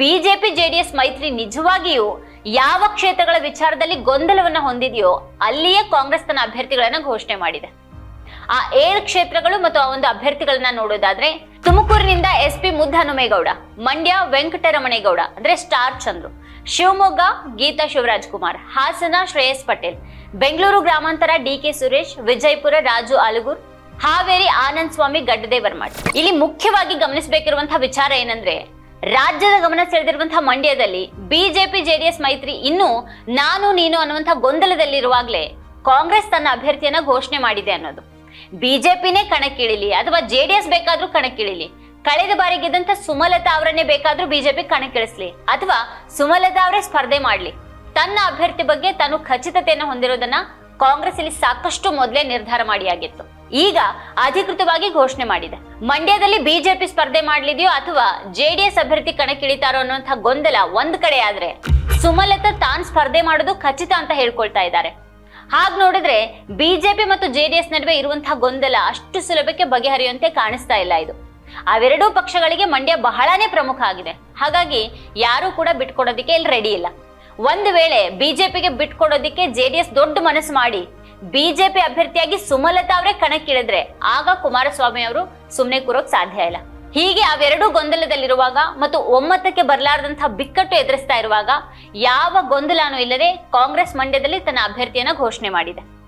BJP JDS ಮೈತ್ರಿ ನಿಜವಾಗಿಯೂ ಯಾವ ಕ್ಷೇತ್ರಗಳ ವಿಚಾರದಲ್ಲಿ ಗೊಂದಲವನ್ನ ಹೊಂದಿದೆಯೋ ಅಲ್ಲಿಯೇ ಕಾಂಗ್ರೆಸ್ ತನ್ನ ಅಭ್ಯರ್ಥಿಗಳನ್ನ ಘೋಷಣೆ ಮಾಡಿದೆ. ಆ ಏಳು ಕ್ಷೇತ್ರಗಳು ಮತ್ತು ಆ ಒಂದು ಅಭ್ಯರ್ಥಿಗಳನ್ನ ನೋಡೋದಾದ್ರೆ ತುಮಕೂರಿನಿಂದ ಎಸ್ ಪಿ ಮುದ್ದಹನುಮೇಗೌಡ, ಮಂಡ್ಯ ವೆಂಕಟರಮಣೇಗೌಡ, ಅಂದ್ರೆ ಸ್ಟಾರ್ ಚಂದ್ರು, ಶಿವಮೊಗ್ಗ ಗೀತಾ ಶಿವರಾಜ್ ಕುಮಾರ್, ಹಾಸನ ಶ್ರೇಯಸ್ ಪಟೇಲ್, ಬೆಂಗಳೂರು ಗ್ರಾಮಾಂತರ ಡಿ ಕೆ ಸುರೇಶ್, ವಿಜಯಪುರ ರಾಜು ಆಲಗೂರ್, ಹಾವೇರಿ ಆನಂದ್ ಸ್ವಾಮಿ ಗಡ್ಡದೇವರ್ಮಾಠ. ಇಲ್ಲಿ ಮುಖ್ಯವಾಗಿ ಗಮನಿಸಬೇಕಿರುವಂತಹ ವಿಚಾರ ಏನಂದ್ರೆ ರಾಜ್ಯದ ಗಮನ ಸೆಳೆದಿರುವಂತಹ ಮಂಡ್ಯದಲ್ಲಿ ಬಿಜೆಪಿ, ಜೆಡಿಎಸ್ ಮೈತ್ರಿ ಇನ್ನೂ ನಾನು, ನೀನು ಅನ್ನುವಂತಹ ಗೊಂದಲದಲ್ಲಿರುವಾಗಲೇ ಕಾಂಗ್ರೆಸ್ ತನ್ನ ಅಭ್ಯರ್ಥಿಯನ್ನ ಘೋಷಣೆ ಮಾಡಿದೆ ಅನ್ನೋದು. ಬಿಜೆಪಿನೇ ಕಣಕ್ಕಿಳಿಲಿ ಅಥವಾ ಜೆಡಿಎಸ್ ಬೇಕಾದ್ರೂ ಕಣಕ್ಕಿಳಿಲಿ. ಕಳೆದ ಬಾರಿ ಗೆದ್ದಂತ ಸುಮಲತಾ ಅವರನ್ನೇ ಬೇಕಾದ್ರೂ ಬಿಜೆಪಿ ಕಣಕ್ಕಿಳಿಸ್ಲಿ ಅಥವಾ ಸುಮಲತಾ ಅವರೇ ಸ್ಪರ್ಧೆ ಮಾಡ್ಲಿ. ತನ್ನ ಅಭ್ಯರ್ಥಿ ಬಗ್ಗೆ ತಾನು ಖಚಿತತೆಯನ್ನು ಹೊಂದಿರೋದನ್ನ ಕಾಂಗ್ರೆಸ್ ಇಲ್ಲಿ ಸಾಕಷ್ಟು ಮೊದಲೇ ನಿರ್ಧಾರ ಮಾಡಿಯಾಗಿತ್ತು ಈಗ ಅಧಿಕೃತವಾಗಿ ಘೋಷಣೆ ಮಾಡಿದೆ. ಮಂಡ್ಯದಲ್ಲಿ ಬಿಜೆಪಿ ಸ್ಪರ್ಧೆ ಮಾಡಲಿದೆಯೋ ಅಥವಾ ಜೆಡಿಎಸ್ ಅಭ್ಯರ್ಥಿ ಕಣಕ್ಕಿಳಿತಾರೋ ಅನ್ನುವಂತಹ ಗೊಂದಲ ಒಂದ್ ಕಡೆ ಆದ್ರೆ ಸುಮಲತಾ ತಾನ್ ಸ್ಪರ್ಧೆ ಮಾಡೋದು ಖಚಿತ ಅಂತ ಹೇಳ್ಕೊಳ್ತಾ ಇದ್ದಾರೆ. ಹಾಗೆ ನೋಡಿದ್ರೆ ಬಿಜೆಪಿ ಮತ್ತು ಜೆಡಿಎಸ್ ನಡುವೆ ಇರುವಂತಹ ಗೊಂದಲ ಅಷ್ಟು ಸುಲಭಕ್ಕೆ ಬಗೆಹರಿಯುವಂತೆ ಕಾಣಿಸ್ತಾ ಇಲ್ಲ ಇದು. ಅವೆರಡೂ ಪಕ್ಷಗಳಿಗೆ ಮಂಡ್ಯ ಬಹಳನೇ ಪ್ರಮುಖ ಆಗಿದೆ. ಹಾಗಾಗಿ ಯಾರು ಕೂಡ ಬಿಟ್ಕೊಡೋದಿಕ್ಕೆ ಇಲ್ಲಿ ರೆಡಿ ಇಲ್ಲ. ಒಂದು ವೇಳೆ ಬಿಜೆಪಿಗೆ ಬಿಟ್ಕೊಡೋದಿಕ್ಕೆ ಜೆಡಿಎಸ್ ದೊಡ್ಡ ಮನಸ್ಸು ಮಾಡಿ ಬಿಜೆಪಿ ಅಭ್ಯರ್ಥಿಯಾಗಿ ಸುಮಲತಾ ಅವರೇ ಕಣಕ್ಕಿಳಿದ್ರೆ ಆಗ ಕುಮಾರಸ್ವಾಮಿ ಅವರು ಸುಮ್ಮನೆ ಕೂರೋಕ್ ಸಾಧ್ಯ ಇಲ್ಲ. ಹೀಗೆ ಅವೆರಡೂ ಗೊಂದಲದಲ್ಲಿರುವಾಗ ಮತ್ತು ಒಮ್ಮತಕ್ಕೆ ಬರಲಾರದಂತಹ ಬಿಕ್ಕಟ್ಟು ಎದುರಿಸ್ತಾ ಇರುವಾಗ ಯಾವ ಗೊಂದಲನೂ ಇಲ್ಲದೆ ಕಾಂಗ್ರೆಸ್ ಮಂಡ್ಯದಲ್ಲಿ ತನ್ನ ಅಭ್ಯರ್ಥಿಯನ್ನ ಘೋಷಣೆ ಮಾಡಿದೆ.